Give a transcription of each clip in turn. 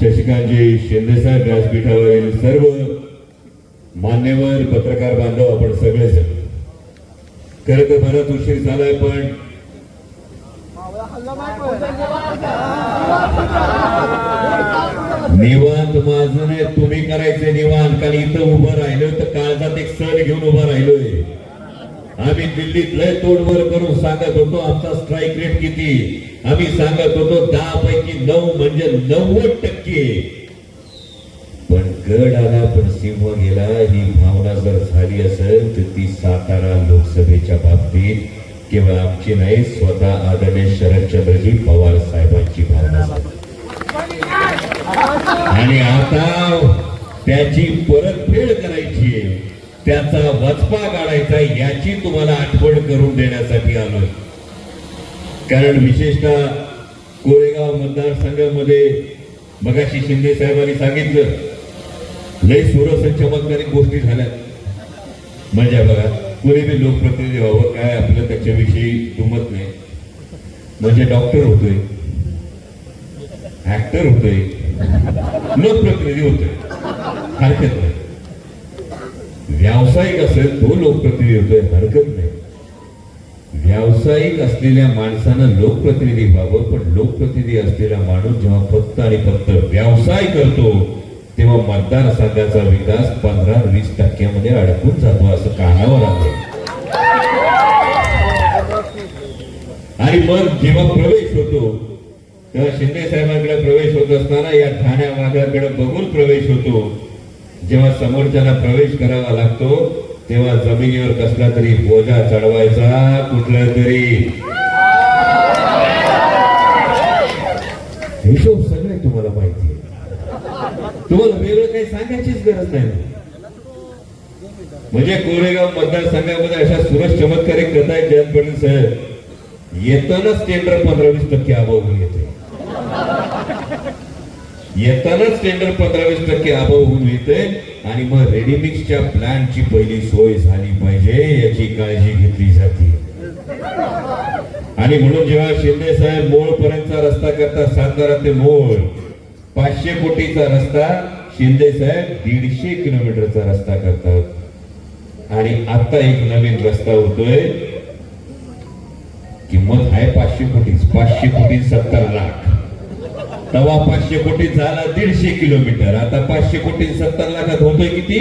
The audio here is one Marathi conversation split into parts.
शशिकांतजी शिंदेसाहेब व्यासपीठावरील सर्व मान्यवर पत्रकार बांधव आपण सगळेजण खरं तर बराच उशीर झालाय पण निवांत माझं नाही तुम्ही करायचे निवांत. कारण इथं उभं राहिलो तर काळजात एक सण घेऊन उभं राहिलोय. आम्ही दिल्लीत लय तोडवर करून सांगत होतो आमचा स्ट्राईक रेट किती? आम्ही सांगत होतो दहा पैकी नऊ म्हणजे नव्वद टक्के. पण गड आला पण सिंह गेला ही भावना जर झाली असेल तर ती सातारा लोकसभेच्या बाबतीत केवळ आमची नाही स्वतः आदरणीय शरदचंद्रजी पवार साहेबांची भावना आणि आता त्याची परतफेड करायची आहे. त्याचा वचपा काढायचा याची तुम्हाला आठवण करून देण्यासाठी आलोय. कारण विशेषतः कोरेगाव मतदारसंघामध्ये मगाशी शिंदे साहेबांनी सांगितलं लय सुरस चमत्कारिक गोष्टी झाल्या म्हणजे बघा कोणी बी लोकप्रतिनिधी व्हावं काय आपलं त्याच्याविषयी दुमत नाही. म्हणजे डॉक्टर होतोय ऍक्टर होतोय लोकप्रतिनिधी होतोय. हरकत नाही. व्यावसायिक असेल तो लोकप्रतिनिधी होतोय हरकत नाही. व्यावसायिक असलेल्या माणसानं लोकप्रतिनिधी व्हावं पण लोकप्रतिनिधी असलेला माणूस जेव्हा फक्त आणि फक्त व्यवसाय करतो तेव्हा मतदारसंघाचा विकास पंधरा वीस टक्क्यामध्ये अडकून जातो असं कानावर आलं आणि मग जेव्हा प्रवेश होतो तेव्हा शिंदे साहेबांकडे प्रवेश होत असताना या ठाण्या वाघाकडे बघून प्रवेश होतो. जेव्हा समोरच्याला प्रवेश करावा लागतो तेव्हा जमिनीवर कसला तरी बोजा चढवायचा कुठला तरी. हिशोब सगळे तुम्हाला माहिती आहे. तुम्हाला वेगळं काही सांगायचीच गरज नाही म्हणजे कोरेगाव मतदारसंघामध्ये अशा सुरज चमत्कारिक कथा आहेत जयंत पाटील साहेब येतानाच टेंडर पंधरा वीस टक्के अभाव येते. येतानाच टेंडर पंधरा वीस टक्के अभाव होऊन येते आणि मग रेडीमिक्सच्या प्लॅनची पहिली सोय झाली पाहिजे याची काळजी घेतली जाते. आणि म्हणून जेव्हा शिंदे साहेब मोळ पर्यंतचा रस्ता करता सातारा ते मोळ पाचशे कोटीचा रस्ता शिंदे साहेब दीडशे किलोमीटरचा रस्ता करतात. आणि आता एक नवीन रस्ता होतोय. किंमत आहे पाचशे कोटी पाचशे कोटी सत्तर लाख. तवा पाचशे कोटी झाला दीडशे किलोमीटर. आता पाचशे कोटी सत्तर लाखात होतोय किती?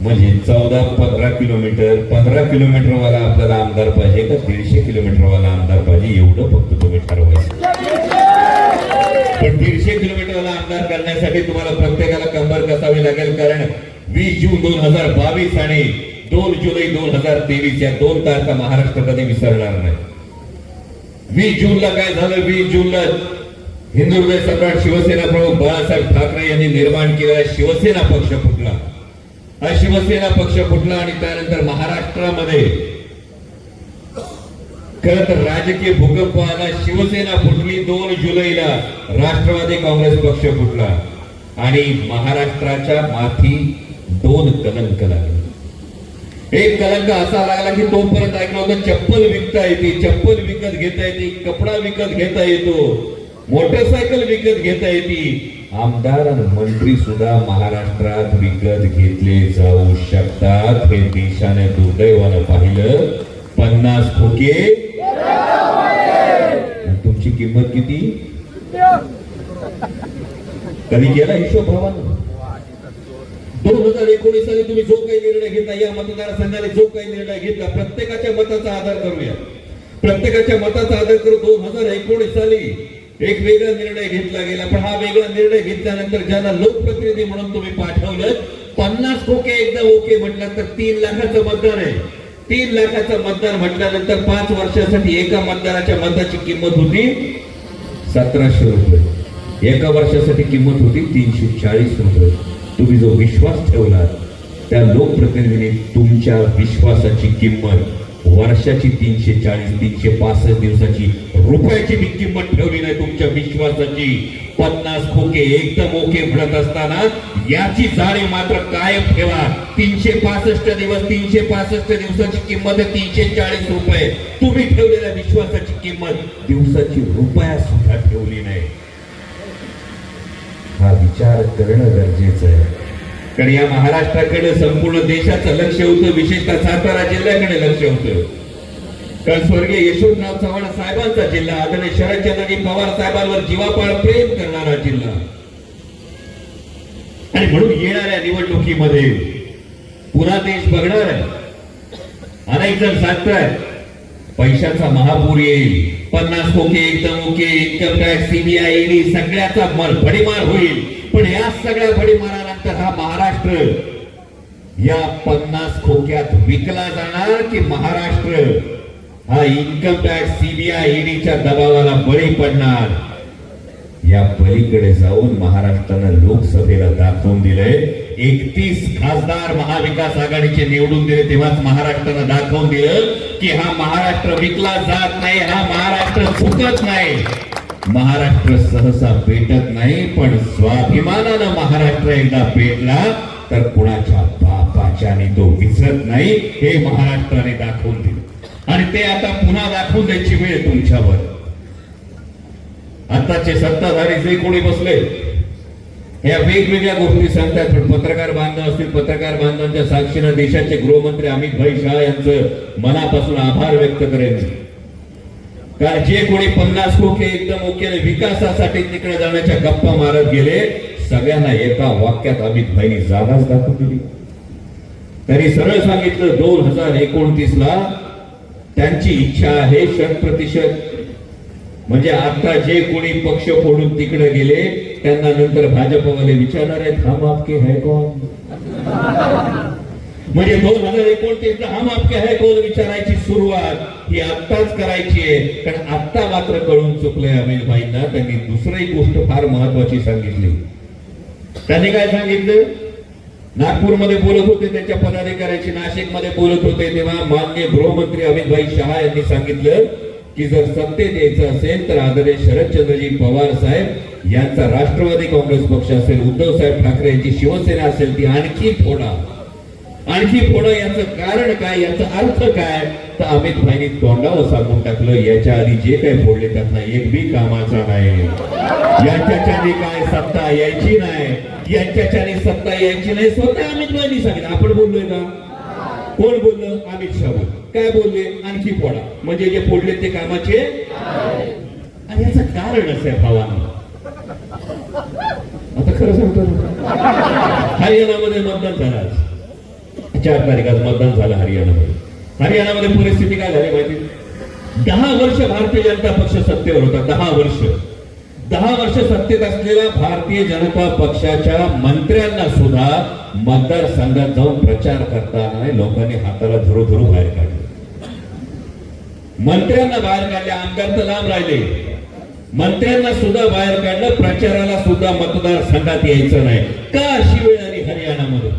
म्हणजे चौदा पंधरा किलोमीटर. पंधरा किलोमीटर वाला आपल्याला आमदार पाहिजे का दीडशे किलोमीटर वाला आमदार पाहिजे? एवढं फक्त तुम्ही ठरवायचं. पण दीडशे किलोमीटर वाला आमदार करण्यासाठी तुम्हाला प्रत्येकाला कंबर कसावी लागेल? कारण वीस जून दोन हजार बावीस आणि दोन जुलै दोन हजार तेवीस या दोन तारखा महाराष्ट्र कधी विसरणार नाही. वीस जूनला काय झालं? वीस जूनला हिंदू सम्राट शिवसेना प्रमुख बाळासाहेब ठाकरे यांनी निर्माण केलेला शिवसेना पक्ष फुटला. हा शिवसेना पक्ष फुटला आणि त्यानंतर महाराष्ट्रामध्ये खर तर राजकीय भूकंप आला शिवसेना फुटली दोन जुलैला राष्ट्रवादी काँग्रेस पक्ष फुटला. आणि महाराष्ट्राच्या माथी दोन कलंक लागले. एक कलंक असा लागला की तो परत ऐकलं होतं चप्पल विकता येते चप्पल विकत घेता येते कपडा विकत घेता येतो मोटरसायकल विकत घेता येते. आमदार आणि मंत्री सुद्धा महाराष्ट्रात विकत घेतले जाऊ शकतात हे देशाने दुर्दैवानं पाहिलं. पन्नास खोके. तुमची किंमत किती? कधी केला हिशोब भावानं? दोन हजार एकोणीस साली तुम्ही जो काही निर्णय घेतला या मतदारसंघाने जो काही निर्णय घेतला प्रत्येकाच्या मताचा आधार करूया. प्रत्येकाच्या मताचा आधार करू दोन हजार एकोणीस साली एक वेगळा निर्णय घेतला गेला. पण हा वेगळा निर्णय घेतल्यानंतर ज्यांना लोकप्रतिनिधी म्हणून तुम्ही पाठवलं पन्नास खोके एकदा ओके म्हटलं तर तीन लाखाचं मतदान आहे. तीन लाखाचं मतदान म्हटल्यानंतर पाच वर्षासाठी एका मतदाराच्या मताची किंमत होती सतराशे रुपये. एका वर्षासाठी किंमत होती तीनशे चाळीस रुपये. तुम्ही जो विश्वास ठेवला त्या लोकप्रतिनिधीने तुमच्या विश्वासाची किंमत वर्षाची तीनशे चाळीस तीनशे पासष्ट दिवसाची रुपयाची मी किंमत ठेवली नाही तुमच्या विश्वासाची. पन्नास खोके एकदम ओके म्हणत असताना याची जाणीव मात्र कायम ठेवा. तीनशे पासष्ट दिवस तीनशे पासष्ट दिवसाची किंमत आहे तीनशे चाळीस रुपये. तुम्ही ठेवलेल्या विश्वासाची किंमत दिवसाची रुपया सुद्धा ठेवली नाही. हा विचार करणं गरजेचं आहे. कारण या महाराष्ट्राकडे संपूर्ण देशाचं लक्ष होतं विशेषतः सातारा जिल्ह्याकडे लक्ष होतं. कारण स्वर्गीय यशवंतराव चव्हाण साहेबांचा जिल्हा आदरणीय शरदचंद्रजी पवार साहेबांवर जीवापाड प्रेम करणारा जिल्हा. आणि म्हणून येणाऱ्या निवडणुकीमध्ये पुरा देश बघणार आहे. अनेक जण सांगताय पैशाचा महापूर येईल. पन्नास खोके एकदम okay income tax CBI ED सगळ्याचा भडीमार होईल. पण या सगळ्या भडीमारानंतर हा महाराष्ट्र या पन्नास खोक्यात विकला जाणार की महाराष्ट्र? हा इन्कम टॅक्स सीबीआय ईडीच्या दबावाला बळी पडणार. या पलीकडे जाऊन महाराष्ट्रानं लोकसभेला दाखवून दिलंय. एकतीस खासदार महाविकास आघाडीचे निवडून दिले तेव्हाच महाराष्ट्रानं दाखवून दिलं की हा महाराष्ट्र विकला जात नाही हा महाराष्ट्र चुकत नाही. महाराष्ट्र सहसा पेटत नाही पण स्वाभिमानानं महाराष्ट्र एकदा पेटला तर कुणाच्या बापाच्या तो विसरत नाही हे महाराष्ट्राने दाखवून दिलं. आणि ते आता पुन्हा दाखवून द्यायची वेळ तुमच्यावर. आताचे सत्ताधारी जे कोणी बसले ह्या वेगवेगळ्या गोष्टी सांगतात पण पत्रकार बांधव असतील पत्रकार बांधवांच्या साक्षीनं देशाचे गृहमंत्री अमित भाई शाह यांचं मनापासून आभार व्यक्त करेन. कारण जे कोणी पन्नास कोके एकदम ओके विकासासाठी तिकडे जाण्याच्या गप्पा मारत गेले सगळ्यांना एका वाक्यात अमित भाईनी जागाच दाखवून दिली. त्यांनी सरळ सांगितलं दोन हजार एकोणतीस ला त्यांची इच्छा आहे शत प्रतिशत म्हणजे आता जे कोणी पक्ष फोडून तिकडे गेले त्यांना नंतर भाजपवाले विचारणार आहेत हम आपके है कोण म्हणजे दोन हजार एकोणतीस ला हम आपके है कोण विचारायची सुरुवात ही आत्ताच करायची आहे. कारण आत्ता मात्र कळून चुकलंय अमित भाईंना त्यांनी दुसरी गोष्ट फार महत्वाची सांगितली. त्यांनी काय सांगितलं? नागपूरमध्ये बोलत होते त्यांच्या पदाधिकाऱ्याची नाशिकमध्ये बोलत होते तेव्हा मान्य गृहमंत्री अमित भाई शहा यांनी सांगितलं की जर सत्तेत यायचं असेल तर आदरणीय शरदचंद्रजी पवार साहेब यांचा राष्ट्रवादी काँग्रेस पक्ष असेल उद्धव साहेब ठाकरे यांची शिवसेना असेल ती आणखी फोडा. आणखी फोडा याचं कारण काय याचा अर्थ काय? तर अमित भाईनी तोंडावर सांगून टाकलं याच्या आधी जे काही फोडले त्यातला एक बी कामाचा नाही. यांच्याच्याने काय सत्ता यायची नाही. यांच्याच्याने सत्ता यायची नाही स्वतः अमित भाईनी सांगितलं. आपण बोललोय का? कोण बोललं? अमित शहा बोल काय बोलले? आणखी फोडा म्हणजे जे फोडले ते कामाचे? आणि याचं कारण असं आहे भावानं आता खरं सांगतो. हरियाणामध्ये मतदान झालं चार तारखेला मतदान झालं हरियाणामध्ये. हरियाणामध्ये परिस्थिती काय झाली माहिती? दहा वर्ष भारतीय जनता पक्ष सत्तेवर होता. दहा वर्ष. दहा वर्ष सत्तेत असलेल्या भारतीय जनता पक्षाच्या मंत्र्यांना सुद्धा मतदारसंघात जाऊन प्रचार करताना लोकांनी हाताला धरू धरू बाहेर काढले. मंत्र्यांना बाहेर काढले आमदार तर लांब राहिले. मंत्र्यांना सुद्धा बाहेर काढलं प्रचाराला सुद्धा मतदारसंघात यायचं नाही. का अशी वेळ आली हरियाणामध्ये?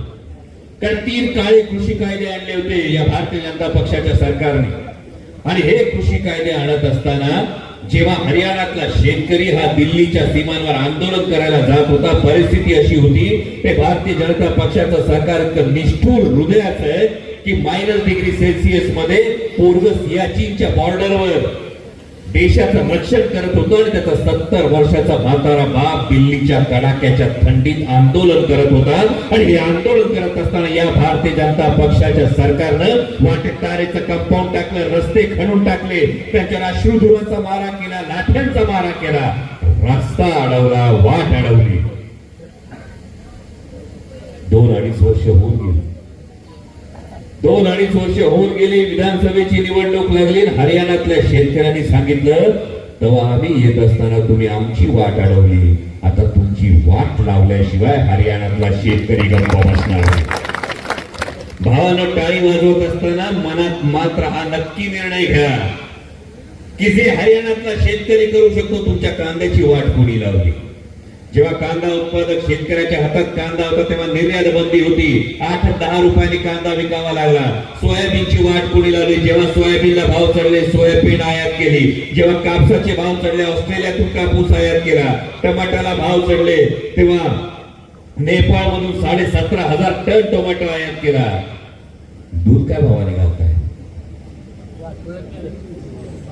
कारण तीन काळे कृषी कायदे आणले होते या भारतीय जनता पक्षाच्या सरकारने. आणि हे कृषी कायदे आणत असताना जेव्हा हरियाणातला शेतकरी हा दिल्लीच्या सीमांवर आंदोलन करायला जात होता परिस्थिती अशी होती ते भारतीय जनता पक्षाचं सरकार निष्ठूर हृदयाचं आहे की मायनस डिग्री सेल्सिअसमध्ये पोरग सियाचीनच्या बॉर्डरवर देशाचं रक्षण करत होतो आणि त्याचा सत्तर वर्षाचा म्हातारा बाप दिल्लीच्या कडाक्याच्या थंडीत आंदोलन करत होता. आणि हे आंदोलन करत असताना या भारतीय जनता पक्षाच्या सरकारनं वाटेत तारेचं कंपाऊंड टाकलं रस्ते खणून टाकले त्यांच्या अश्रुधुराचा मारा केला लाठ्यांचा मारा केला. रस्ता अडवला वाट अडवली. दोन अडीच वर्ष होऊन गेली. दोन अडीच वर्ष होऊन गेली विधानसभेची निवडणूक लागली हरियाणातल्या शेतकऱ्यांनी सांगितलं तेव्हा आम्ही येत असताना तुम्ही आमची वाट अडवली. आता तुमची वाट लावल्याशिवाय हरियाणातला शेतकरी गप्पा बसणार भावानं टाळी वाजवत असताना मनात मात्र हा नक्की निर्णय घ्या. की जे हरियाणातला शेतकरी करू शकतो तुमच्या कांद्याची वाट कोणी लावली? जेव्हा कांदा उत्पादक शेतकऱ्याच्या हातात कांदा होता तेव्हा निर्यात बंदी होती. आठ दहा रुपयांनी कांदा विकावा लागला. सोयाबीनची वाट कोणी लावली? जेव्हा सोयाबीनला भाव चढले सोयाबीन आयात केली. जेव्हा कापसाचे भाव चढले ऑस्ट्रेलियातून कापूस आयात केला. टमाटाला भाव चढले तेव्हा नेपाळ मधून साडे सतरा हजार टन टोमॅटो आयात केला. दूध काय भावाने घालताय?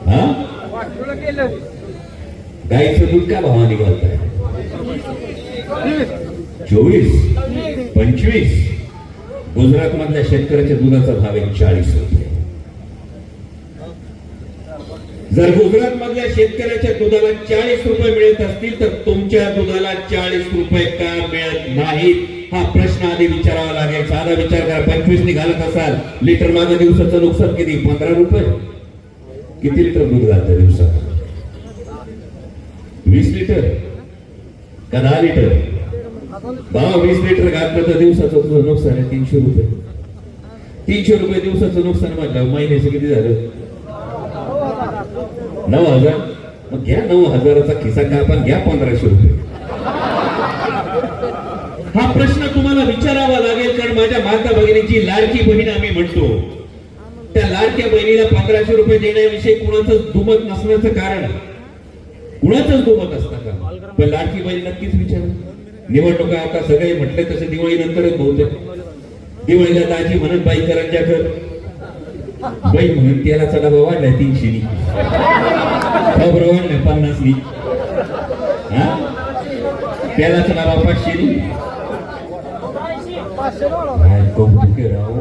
हा? गाईचं दूध काय भावाने घालताय? चोवीस पंचवीस. गुजरात मधल्या शेतकऱ्याच्या दुधाचा भाव आहे चाळीस रुपये. जर गुजरात मधल्या शेतकऱ्याच्या दुधाला चाळीस रुपये मिळत असतील तर तुमच्या दुधाला चाळीस रुपये का मिळत नाहीत? हा प्रश्न आधी विचारावा लागेल. साधा विचार करा. पंचवीस निघालत असाल लिटर माझ्या दिवसाचं नुकसान किती? पंधरा रुपये? किती लिटर दूध घालतं दिवसात? वीस लिटर? का दहा लिटर भाव वीस लिटर घातलं तर दिवसाचं तुझं नुकसान आहे तीनशे रुपये. तीनशे रुपये दिवसाचं नुकसान म्हटलं महिन्याचं किती झालं? नऊ हजार. मग घ्या नऊ हजाराचा खिसा का आपण घ्या पंधराशे रुपये. हा प्रश्न तुम्हाला विचारावा लागेल कारण माझ्या माता भगिनीची लाडकी बहीण आम्ही म्हणतो. त्या लाडक्या बहिणीला पंधराशे रुपये देण्याविषयी कुणाचं दुमत नसण्याचं कारण कुणाचंच दुमत असता का? पण लाडकी बाई नक्कीच विचार. निवडणुका आता सगळे म्हटले तसे दिवाळी नंतरच बहुतेक. दिवाळीला दाजी म्हणत बाई करंजा कर. बाई म्हणून त्याला चला वाढलाय तीनशे नी. हो खबर वाढलाय पन्नास नी. हा? तेलाचा डबा पाचशे नी. राव?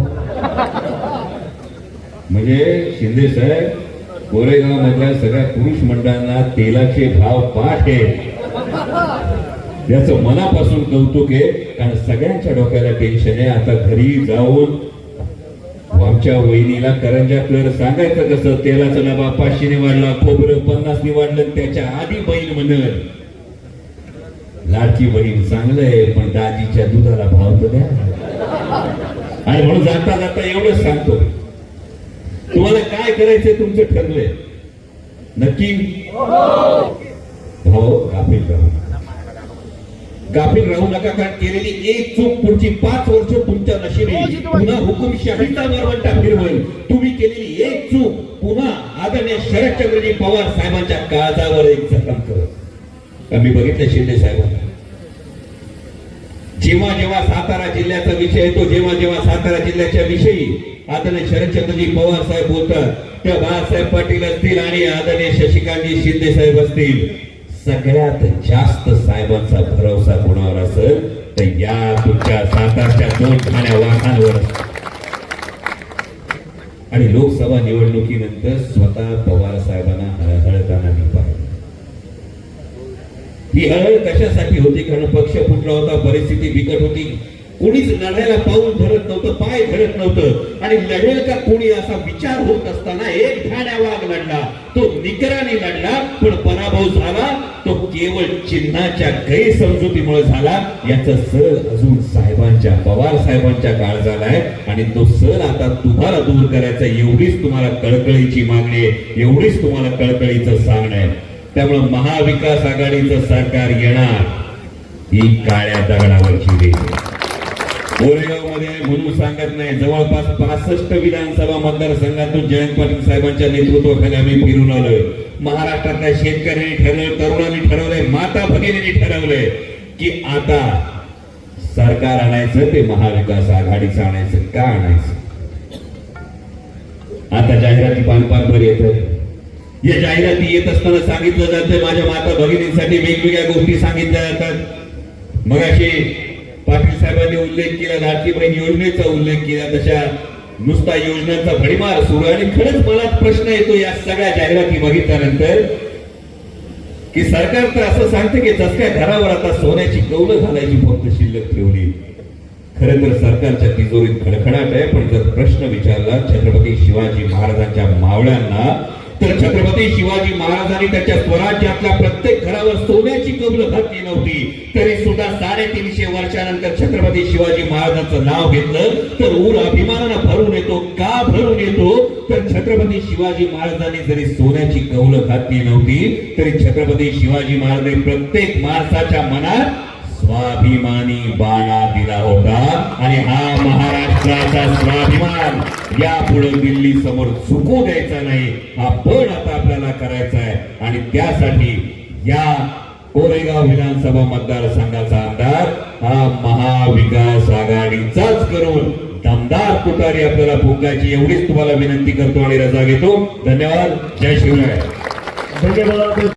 म्हणजे शिंदे साहेब कोरेगाव मधल्या सगळ्या पुरुष मंडळांना तेलाचे भाव पाठ आहे. त्याचं मनापासून कौतुक आहे कारण सगळ्यांच्या डोक्याला टेन्शन आहे. आता घरी जाऊन आमच्या वहिनीला करंजा कर सांगायचं कसं? तेलाचा डबा पाचशेने वाढला खोबरं पन्नासने वाढलं त्याच्या आधी बहीण म्हणत लाडकी बहीण चांगलं आहे पण दाजीच्या दुधाला भाव तर द्या. आणि म्हणून जाता जाता एवढंच सांगतो. तुम्हाला काय करायचंय तुमचं ठरलंय? नक्की? हो गाफील राहू गाफील राहू नका कारण केलेली एक चूक पुढची पाच वर्ष तुमच्या नशिबी. पुन्हा हुकुमशाहीचा वरवंटा फिरवेल तुम्ही केलेली एक चूक पुन्हा आदरणीय शरदचंद्रजी पवार साहेबांच्या काळजावर एक जखम करत मी बघितलं शिंदे साहेबांना? जेव्हा जेव्हा सातारा जिल्ह्याचा विषय येतो जेव्हा जेव्हा सातारा जिल्ह्याच्या विषयी आदरणीय शरदचंद्रजी पवार साहेब बोलतात त्या बाळासाहेब पाटील असतील आणि आदरणीय शशिकांतजी शिंदे साहेब असतील सगळ्यात जास्त साहेबांचा भरोसा कोणावर असेल तर या तुमच्या सातारच्या दोन ठाण्या वाहनांवर. आणि लोकसभा निवडणुकीनंतर स्वतः पवार साहेबांना हळहळताना मी पाहिलं. ही हळहळ कशासाठी होती? कारण पक्ष फुटला होता परिस्थिती बिकट होती. कोणीच लढायला पाऊल धरत नव्हतं पाय धरत नव्हतं. आणि लढेल का कोणी असा विचार होत असताना एक ठाण्या वाघ लढला. तो निकराने लढला पण पराभव झाला. तो केवळ चिन्हाच्या गैरसमजुतीमुळे झाला. याचा सर अजून साहेबांच्या पवार साहेबांच्या काळ झालाय आणि तो सर आता तुम्हाला दूर करायचा एवढीच तुम्हाला कळकळीची मागणी आहे. एवढीच तुम्हाला कळकळीचं सांगणं आहे. त्यामुळे महाविकास आघाडीचं सरकार येणार. ही काळ्या दगडावरची रेष आहे. म्हणून सांगत नाही. जवळपास पासष्ट विधानसभा मतदारसंघातून जयंत पाटील साहेबांच्या नेतृत्वाखाली आम्ही फिरून आलोय. महाराष्ट्रातल्या शेतकऱ्यांनी ठरवलं तरुणांनी ठरवलंय माता भगिनींनी ठरवलंय की आता सरकार आणायचं ते महाविकास आघाडीचं आणायचं का आणायचं? आता जाहिराती पानपानभर येत या जाहिराती येत असताना सांगितलं जातं माझ्या माता भगिनींसाठी वेगवेगळ्या गोष्टी सांगितल्या जातात. मग अशी पाटील साहेबांनी उल्लेख केला लाडकी बहीण योजनेचा उल्लेख केला तशा नुसता योजनांचा भडीमार सुरू आणि खरंच मला प्रश्न येतो या सगळ्या जाहिराती बघितल्यानंतर की सरकार तर असं सांगते की जस काय घरावर आता सोन्याची कौलं घालायची फक्त शिल्लक ठेवली. खरं तर सरकारच्या तिजोरीत खडखडाट आहे पण जर प्रश्न विचारला छत्रपती शिवाजी महाराजांच्या मावळ्यांना तर छत्रपती शिवाजी महाराजांनी त्याच्या स्वराज्यातल्या प्रत्येक घरावर सोन्याची कबल घातली नव्हती. तरी सुद्धा साडेतीनशे वर्षानंतर छत्रपती शिवाजी महाराजांचं नाव घेतलं तर ऊर अभिमानानं भरून येतो का भरून येतो? तर छत्रपती शिवाजी महाराजांनी जरी सोन्याची कौलं घातली नव्हती तरी छत्रपती शिवाजी महाराजांनी प्रत्येक माणसाच्या मनात स्वाभिमानी बाणा दिला होता. आणि हा महाराष्ट्राचा स्वाभिमान यापुढे दिल्ली समोर चुकू द्यायचा नाही हा पण आता आपल्याला करायचा आहे. आणि त्यासाठी या कोरेगाव विधानसभा मतदारसंघाचा आमदार हा महाविकास आघाडीचाच करून दमदार तुतारी आपल्याला फुंकायची एवढीच तुम्हाला विनंती करतो आणि रजा घेतो. धन्यवाद. जय शिवराय. धन्यवाद.